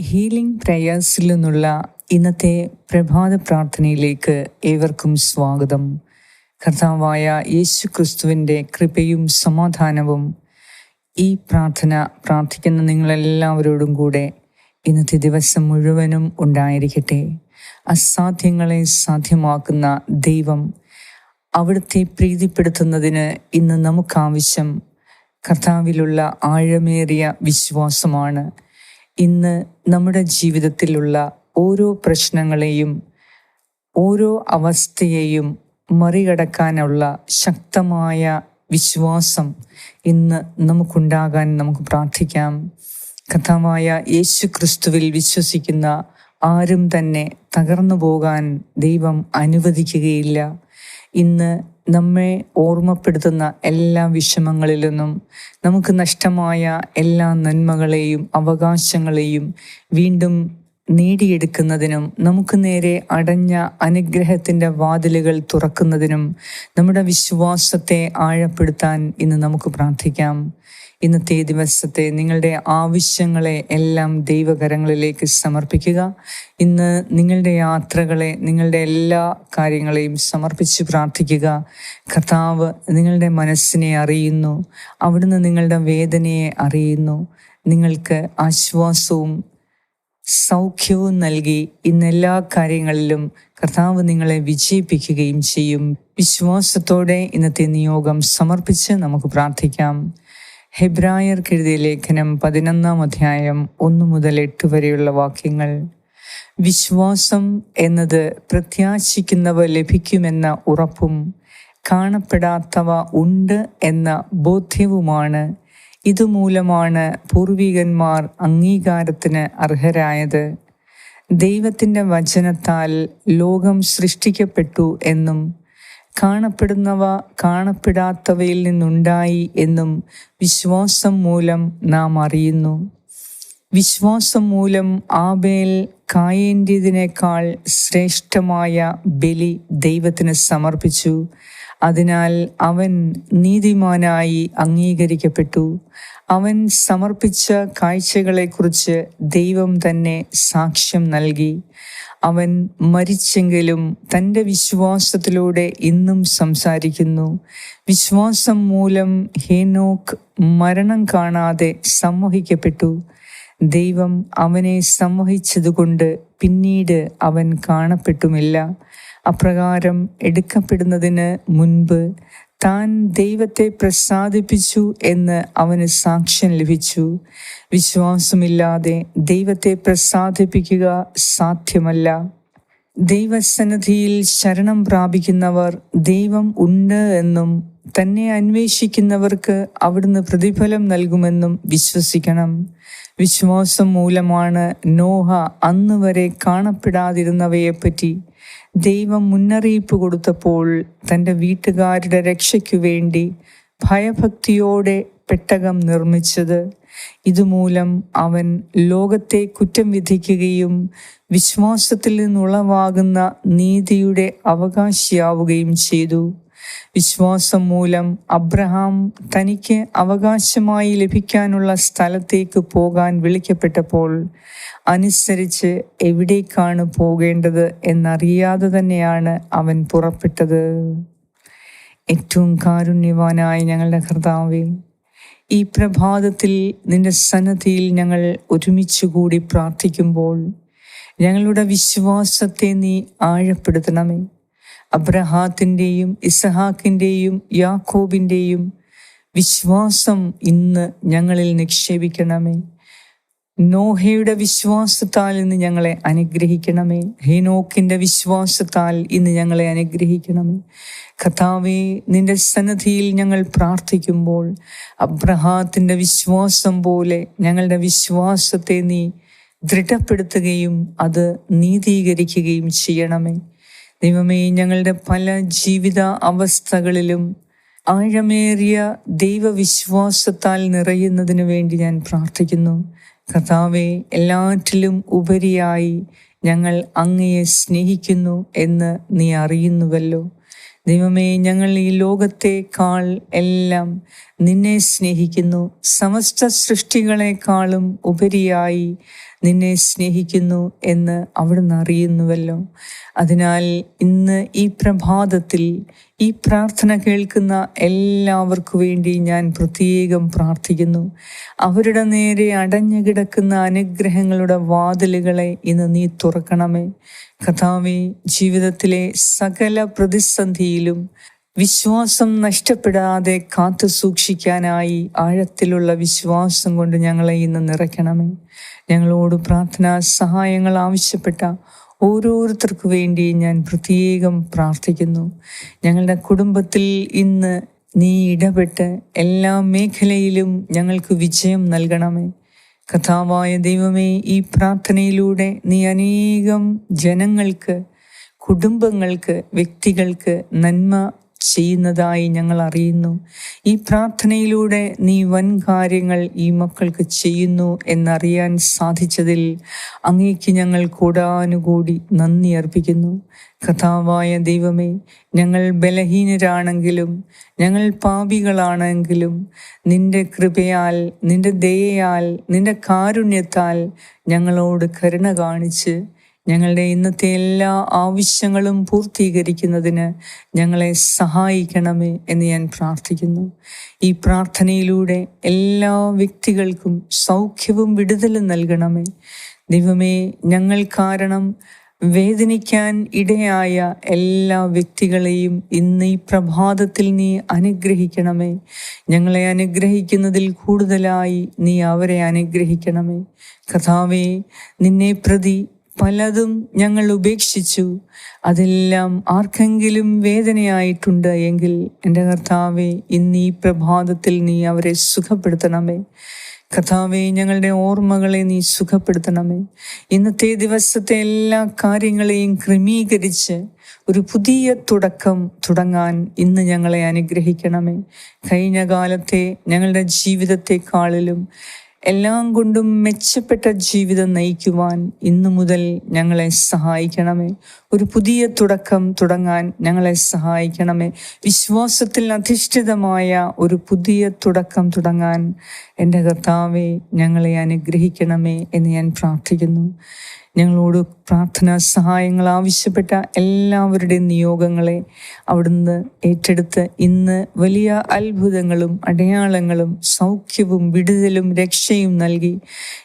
Healing പ്രേയേഴ്സിൽ നിന്നുള്ള ഇന്നത്തെ പ്രഭാത പ്രാർത്ഥനയിലേക്ക് ഏവർക്കും സ്വാഗതം. കർത്താവായ യേശു ക്രിസ്തുവിന്റെ കൃപയും സമാധാനവും ഈ പ്രാർത്ഥന പ്രാർത്ഥിക്കുന്ന നിങ്ങളെല്ലാവരോടും കൂടെ ഇന്നത്തെ ദിവസം മുഴുവനും ഉണ്ടായിരിക്കട്ടെ. അസാധ്യങ്ങളെ സാധ്യമാക്കുന്ന ദൈവം അവിടുത്തെ പ്രീതിപ്പെടുത്തുന്നതിന് ഇന്ന് നമുക്കാവശ്യം കർത്താവിലുള്ള ആഴമേറിയ വിശ്വാസമാണ്. ഇന്ന് നമ്മുടെ ജീവിതത്തിലുള്ള ഓരോ പ്രശ്നങ്ങളെയും ഓരോ അവസ്ഥയെയും മറികടക്കാനുള്ള ശക്തമായ വിശ്വാസം ഇന്ന് നമുക്കുണ്ടാകാൻ നമുക്ക് പ്രാർത്ഥിക്കാം. കഥമായ യേശു ക്രിസ്തുവിൽ വിശ്വസിക്കുന്ന ആരും തന്നെ തകർന്നു പോകാൻ ദൈവം അനുവദിക്കുകയില്ല. ഇന്ന് നമ്മെ ഓർമ്മപ്പെടുത്തുന്ന എല്ലാ വിഷമങ്ങളിൽ നിന്നും നമുക്ക് നഷ്ടമായ എല്ലാ നന്മകളെയും അവകാശങ്ങളെയും വീണ്ടും നേടിയെടുക്കുന്നതിനും നമുക്ക് നേരെ അടഞ്ഞ അനുഗ്രഹത്തിന്റെ വാതിലുകൾ തുറക്കുന്നതിനും നമ്മുടെ വിശ്വാസത്തെ ആഴപ്പെടുത്താൻ ഇന്ന് നമുക്ക് പ്രാർത്ഥിക്കാം. ഇന്നത്തെ ദിവസത്തെ നിങ്ങളുടെ ആവശ്യങ്ങളെ എല്ലാം ദൈവകരങ്ങളിലേക്ക് സമർപ്പിക്കുക. ഇന്ന് നിങ്ങളുടെ യാത്രകളെ നിങ്ങളുടെ എല്ലാ കാര്യങ്ങളെയും സമർപ്പിച്ച് പ്രാർത്ഥിക്കുക. കർത്താവ് നിങ്ങളുടെ മനസ്സിനെ അറിയുന്നു. അവിടുന്ന് നിങ്ങളുടെ വേദനയെ അറിയുന്നു. നിങ്ങൾക്ക് ആശ്വാസവും സൗഖ്യവും നൽകി ഇന്ന് എല്ലാ കാര്യങ്ങളിലും കർത്താവ് നിങ്ങളെ വിജയിപ്പിക്കുകയും ചെയ്യും. വിശ്വാസത്തോടെ ഇന്നത്തെ നിയോഗം സമർപ്പിച്ച് നമുക്ക് പ്രാർത്ഥിക്കാം. ഹെബ്രായർക്ക് കെഴുതിയ ലേഖനം പതിനൊന്നാം അധ്യായം ഒന്നു മുതൽ എട്ട് വരെയുള്ള വാക്യങ്ങൾ. വിശ്വാസം എന്നത് പ്രത്യാശിക്കുന്നവ ലഭിക്കുമെന്ന ഉറപ്പും കാണപ്പെടാത്തവ ഉണ്ട് എന്ന ബോധ്യവുമാണ്. ഇതുമൂലമാണ് പൂർവികന്മാർ അംഗീകാരത്തിന് അർഹരായത്. ദൈവത്തിന്റെ വചനത്താൽ ലോകം സൃഷ്ടിക്കപ്പെട്ടു എന്നും കാണപ്പെടുന്നവ കാണപ്പെടാത്തവയിൽ നിന്നുണ്ടായി എന്നും വിശ്വാസം മൂലം നാം അറിയുന്നു. വിശ്വാസം മൂലം ആബേൽ കായേന്റേതിനേക്കാൾ ശ്രേഷ്ഠമായ ബലി ദൈവത്തിന് സമർപ്പിച്ചു. അതിനാൽ അവൻ നീതിമാനായി അംഗീകരിക്കപ്പെട്ടു. അവൻ സമർപ്പിച്ച കാഴ്ചകളെക്കുറിച്ച് ദൈവം തന്നെ സാക്ഷ്യം നൽകി. അവൻ മരിച്ചെങ്കിലും തന്റെ വിശ്വാസത്തിലൂടെ ഇന്നും സംസാരിക്കുന്നു. വിശ്വാസം മൂലം ഹേനോക്ക് മരണം കാണാതെ സമ്മോഹിക്കപ്പെട്ടു ദൈവം അവനെ സമ്മോഹിച്ചതുകൊണ്ട് പിന്നീട് അവൻ കാണപ്പെട്ടുമില്ല. അപ്രകാരം എടുക്കപ്പെടുന്നതിന് മുൻപ് താൻ ദൈവത്തെ പ്രസാദിപ്പിച്ചു എന്ന് അവന് സാക്ഷ്യം ലഭിച്ചു. വിശ്വാസമില്ലാതെ ദൈവത്തെ പ്രസാദിപ്പിക്കുക സാധ്യമല്ല. ദൈവസന്നിധിയിൽ ശരണം പ്രാപിക്കുന്നവർ ദൈവം ഉണ്ട് എന്നും തന്നെ അന്വേഷിക്കുന്നവർക്ക് അവിടുന്ന് പ്രതിഫലം നൽകുമെന്നും വിശ്വസിക്കണം. വിശ്വാസം മൂലമാണ് നോഹ അന്ന് വരെ കാണപ്പെടാതിരുന്നവയെപ്പറ്റി ദൈവം മുന്നറിയിപ്പ് കൊടുത്തപ്പോൾ തന്റെ വീട്ടുകാരുടെ രക്ഷയ്ക്കു വേണ്ടി ഭയഭക്തിയോടെ പെട്ടകം നിർമ്മിച്ചത്. ഇതുമൂലം അവൻ ലോകത്തെ കുറ്റം വിധിക്കുകയും വിശ്വാസത്തിൽ നിന്നുളവാകുന്ന നീതിയുടെ അവകാശിയാവുകയും ചെയ്തു. വിശ്വാസം മൂലം അബ്രഹാം തനിക്ക് അവകാശമായി ലഭിക്കാനുള്ള സ്ഥലത്തേക്ക് പോകാൻ വിളിക്കപ്പെട്ടപ്പോൾ അനുസരിച്ച് എവിടേക്കാണ് പോകേണ്ടത് എന്നറിയാതെ തന്നെയാണ് അവൻ പുറപ്പെട്ടത്. ഏറ്റവും കാരുണ്യവാനായ ഞങ്ങളുടെ കർത്താവേ ഈ പ്രഭാതത്തിൽ നിന്റെ സന്നദ്ധിയിൽ ഞങ്ങൾ ഒരുമിച്ച് കൂടി പ്രാർത്ഥിക്കുമ്പോൾ ഞങ്ങളുടെ വിശ്വാസത്തെ നീ ആഴപ്പെടുത്തണമേ. അബ്രഹാത്തിന്റെയും ഇസഹാക്കിന്റെയും യാക്കോബിന്റെയും വിശ്വാസം ഇന്ന് ഞങ്ങളിൽ നിക്ഷേപിക്കണമേ. നോഹയുടെ വിശ്വാസത്താൽ ഇന്ന് ഞങ്ങളെ അനുഗ്രഹിക്കണമേ. ഹിനോക്കിന്റെ വിശ്വാസത്താൽ ഇന്ന് ഞങ്ങളെ അനുഗ്രഹിക്കണമേ. കഥാവേ നിന്റെ സന്നദ്ധിയിൽ ഞങ്ങൾ പ്രാർത്ഥിക്കുമ്പോൾ അബ്രഹാത്തിന്റെ വിശ്വാസം പോലെ ഞങ്ങളുടെ വിശ്വാസത്തെ നീ ദൃഢപ്പെടുത്തുകയും അത് നീതീകരിക്കുകയും ചെയ്യണമേ. ദൈവമേ ഞങ്ങളുടെ പല ജീവിത അവസ്ഥകളിലും ആഴമേറിയ ദൈവവിശ്വാസത്താൽ നിറയുന്നതിന് വേണ്ടി ഞാൻ പ്രാർത്ഥിക്കുന്നു. കഥാവെ എല്ലാറ്റിലും ഉപരിയായി ഞങ്ങൾ അങ്ങയെ സ്നേഹിക്കുന്നു എന്ന് നീ അറിയുന്നുവല്ലോ. ദൈവമേ ഞങ്ങൾ ഈ ലോകത്തെക്കാൾ എല്ലാം നിന്നെ സ്നേഹിക്കുന്നു. സമസ്ത സൃഷ്ടികളെക്കാളും ഉപരിയായി നിന്നെ സ്നേഹിക്കുന്നു എന്ന് അവിടുന്ന് അറിയുന്നുവല്ലോ. അതിനാൽ ഇന്ന് ഈ പ്രഭാതത്തിൽ ഈ പ്രാർത്ഥന കേൾക്കുന്ന എല്ലാവർക്കു വേണ്ടി ഞാൻ പ്രത്യേകം പ്രാർത്ഥിക്കുന്നു. അവരുടെ നേരെ അടഞ്ഞു കിടക്കുന്ന അനുഗ്രഹങ്ങളുടെ വാതിലുകളെ ഇന്ന് നീ തുറക്കണമേ. കഥാവി ജീവിതത്തിലെ സകല പ്രതിസന്ധിയിലും വിശ്വാസം നഷ്ടപ്പെടാതെ കാത്തു സൂക്ഷിക്കാനായി ആഴത്തിലുള്ള വിശ്വാസം കൊണ്ട് ഞങ്ങളെ ഇന്ന് നിറയ്ക്കണമേ. ഞങ്ങളോട് പ്രാർത്ഥനാ സഹായങ്ങൾ ആവശ്യപ്പെട്ട ഓരോരുത്തർക്കു വേണ്ടി ഞാൻ പ്രത്യേകം പ്രാർത്ഥിക്കുന്നു. ഞങ്ങളുടെ കുടുംബത്തിൽ ഇന്ന് നീ ഇടപെട്ട് എല്ലാ മേഖലയിലും ഞങ്ങൾക്ക് വിജയം നൽകണമേ. കഥാവായ ദൈവമേ ഈ പ്രാർത്ഥനയിലൂടെ നീ അനേകം ജനങ്ങൾക്ക് കുടുംബങ്ങൾക്ക് വ്യക്തികൾക്ക് നന്മ ചെയ്യുന്നതായി ഞങ്ങൾ അറിയുന്നു. ഈ പ്രാർത്ഥനയിലൂടെ നീ വൻ കാര്യങ്ങൾ ഈ മക്കൾക്ക് ചെയ്യുന്നു എന്നറിയാൻ സാധിച്ചതിൽ അങ്ങേക്ക് ഞങ്ങൾ കൂടാനുകൂടി നന്ദി അർപ്പിക്കുന്നു. കഥാവായ ദൈവമേ ഞങ്ങൾ ബലഹീനരാണെങ്കിലും ഞങ്ങൾ പാപികളാണെങ്കിലും നിന്റെ കൃപയാൽ നിന്റെ ദയയാൽ നിന്റെ കാരുണ്യത്താൽ ഞങ്ങളോട് കരുണ കാണിച്ച് ഞങ്ങളുടെ ഇന്നത്തെ എല്ലാ ആവശ്യങ്ങളും പൂർത്തീകരിക്കുന്നതിന് ഞങ്ങളെ സഹായിക്കണമേ എന്ന് ഞാൻ പ്രാർത്ഥിക്കുന്നു. ഈ പ്രാർത്ഥനയിലൂടെ എല്ലാ വ്യക്തികൾക്കും സൗഖ്യവും വിടുതലും നൽകണമേ. ദൈവമേ ഞങ്ങൾ കാരണം വേദനിക്കാൻ ഇടയായ എല്ലാ വ്യക്തികളെയും ഇന്ന് ഈ പ്രഭാതത്തിൽ നീ അനുഗ്രഹിക്കണമേ. ഞങ്ങളെ അനുഗ്രഹിക്കുന്നതിൽ കൂടുതലായി നീ അവരെ അനുഗ്രഹിക്കണമേ. കഥാവേ നിന്നെ പ്രതി പലതും ഞങ്ങൾ ഉപേക്ഷിച്ചു. അതെല്ലാം ആർക്കെങ്കിലും വേദനയായിട്ടുണ്ട് എങ്കിൽ എന്റെ കർത്താവെ ഇന്ന് ഈ പ്രഭാതത്തിൽ നീ അവരെ സുഖപ്പെടുത്തണമേ. കഥാവെ ഞങ്ങളുടെ ഓർമ്മകളെ നീ സുഖപ്പെടുത്തണമേ. ഇന്നത്തെ ദിവസത്തെ എല്ലാ കാര്യങ്ങളെയും ക്രമീകരിച്ച് ഒരു പുതിയ തുടക്കം തുടങ്ങാൻ ഇന്ന് ഞങ്ങളെ അനുഗ്രഹിക്കണമേ. കഴിഞ്ഞ കാലത്തെ ഞങ്ങളുടെ ജീവിതത്തെക്കാളിലും എല്ലാം കൊണ്ടും മെച്ചപ്പെട്ട ജീവിതം നയിക്കുവാൻ ഇന്നു മുതൽ ഞങ്ങളെ സഹായിക്കണമേ. ഒരു പുതിയ തുടക്കം തുടങ്ങാൻ ഞങ്ങളെ സഹായിക്കണമേ. വിശ്വാസത്തിൽ അധിഷ്ഠിതമായ ഒരു പുതിയ തുടക്കം തുടങ്ങാൻ എന്റെ കർത്താവെ ഞങ്ങളെ അനുഗ്രഹിക്കണമേ എന്ന് ഞാൻ പ്രാർത്ഥിക്കുന്നു. ഞങ്ങളോട് പ്രാർത്ഥനാ സഹായങ്ങൾ ആവശ്യപ്പെട്ട എല്ലാവരുടെയും നിയോഗങ്ങളെ അവിടുന്ന് ഏറ്റെടുത്ത് ഇന്ന് വലിയ അത്ഭുതങ്ങളും അടയാളങ്ങളും സൗഖ്യവും വിടുതലും രക്ഷയും നൽകി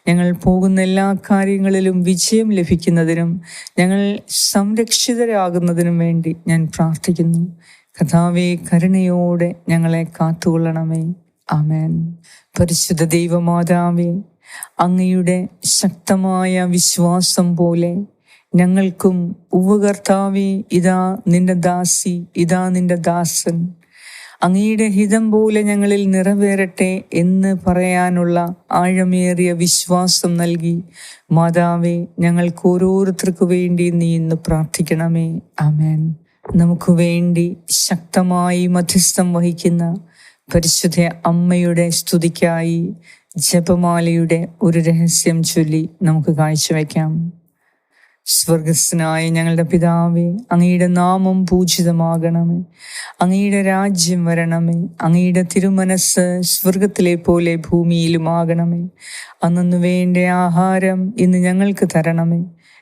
ഞങ്ങൾ പോകുന്ന എല്ലാ കാര്യങ്ങളിലും വിജയം ലഭിക്കുന്നതിനും ഞങ്ങൾ സംരക്ഷിതരാകുന്നതിനും വേണ്ടി ഞാൻ പ്രാർത്ഥിക്കുന്നു. കഥാവെ കരുണയോടെ ഞങ്ങളെ കാത്തുകൊള്ളണമേ. ആമേൻ. പരിശുദ്ധ ദൈവമാതാവേ അങ്ങയുടെ ശക്തമായ വിശ്വാസം പോലെ ഞങ്ങൾക്കും ഉപകർത്താവി ഇതാ നിന്റെ ദാസി ഇതാ നിന്റെ ദാസൻ. അങ്ങയുടെ ഹിതം പോലെ ഞങ്ങളിൽ നിറവേറട്ടെ എന്ന് പറയാനുള്ള ആഴമേറിയ വിശ്വാസം നൽകി. മാതാവെ ഞങ്ങൾക്ക് ഓരോരുത്തർക്കു വേണ്ടി നീ ഇന്ന് പ്രാർത്ഥിക്കണമേ. ആമേൻ. നമുക്ക് വേണ്ടി ശക്തമായി മധ്യസ്ഥം വഹിക്കുന്ന പരിശുദ്ധ അമ്മയുടെ സ്തുതിക്കായി ജപമാലയുടെ ഒരു രഹസ്യം ചൊല്ലി നമുക്ക് കാഴ്ചവെക്കാം. സ്വർഗസ്നായ ഞങ്ങളുടെ പിതാവേ അങ്ങയുടെ നാമം പൂജിതമാകണമേ. അങ്ങയുടെ രാജ്യം വരണമേ. അങ്ങയുടെ തിരുമനസ് സ്വർഗത്തിലെ പോലെ ഭൂമിയിലുമാകണമേ. അന്നു വേണ്ട ആഹാരം ഇന്ന് ഞങ്ങൾക്ക് തരണമേ.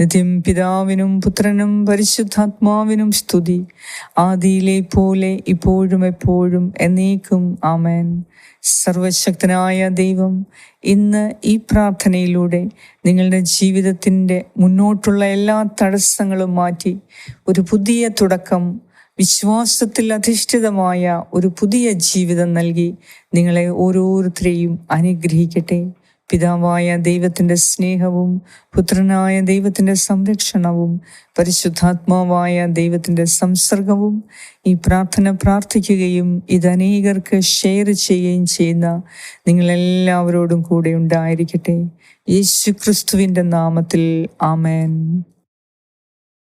നിത്യം പിതാവിനും പുത്രനും പരിശുദ്ധാത്മാവിനും സ്തുതി. ആദിയിലെ പോലെ ഇപ്പോഴും എപ്പോഴും എന്നേക്കും ആമേൻ. സർവശക്തനായ ദൈവം ഇന്ന് ഈ പ്രാർത്ഥനയിലൂടെ നിങ്ങളുടെ ജീവിതത്തിന്റെ മുന്നോട്ടുള്ള എല്ലാ തടസ്സങ്ങളും മാറ്റി ഒരു പുതിയ തുടക്കം വിശ്വാസത്തിൽ അധിഷ്ഠിതമായ ഒരു പുതിയ ജീവിതം നൽകി നിങ്ങളെ ഓരോരുത്തരെയും അനുഗ്രഹിക്കട്ടെ. പിതാവായ ദൈവത്തിന്റെ സ്നേഹവും പുത്രനായ ദൈവത്തിന്റെ സംരക്ഷണവും പരിശുദ്ധാത്മാവായ ദൈവത്തിന്റെ സംസർഗവും ഈ പ്രാർത്ഥന പ്രാർത്ഥിക്കുകയും ഇത് അനേകർക്ക് ഷെയർ ചെയ്യുകയും ചെയ്യുന്ന നിങ്ങളെല്ലാവരോടും കൂടെ ഉണ്ടായിരിക്കട്ടെ. യേശു ക്രിസ്തുവിന്റെ നാമത്തിൽ ആമേൻ.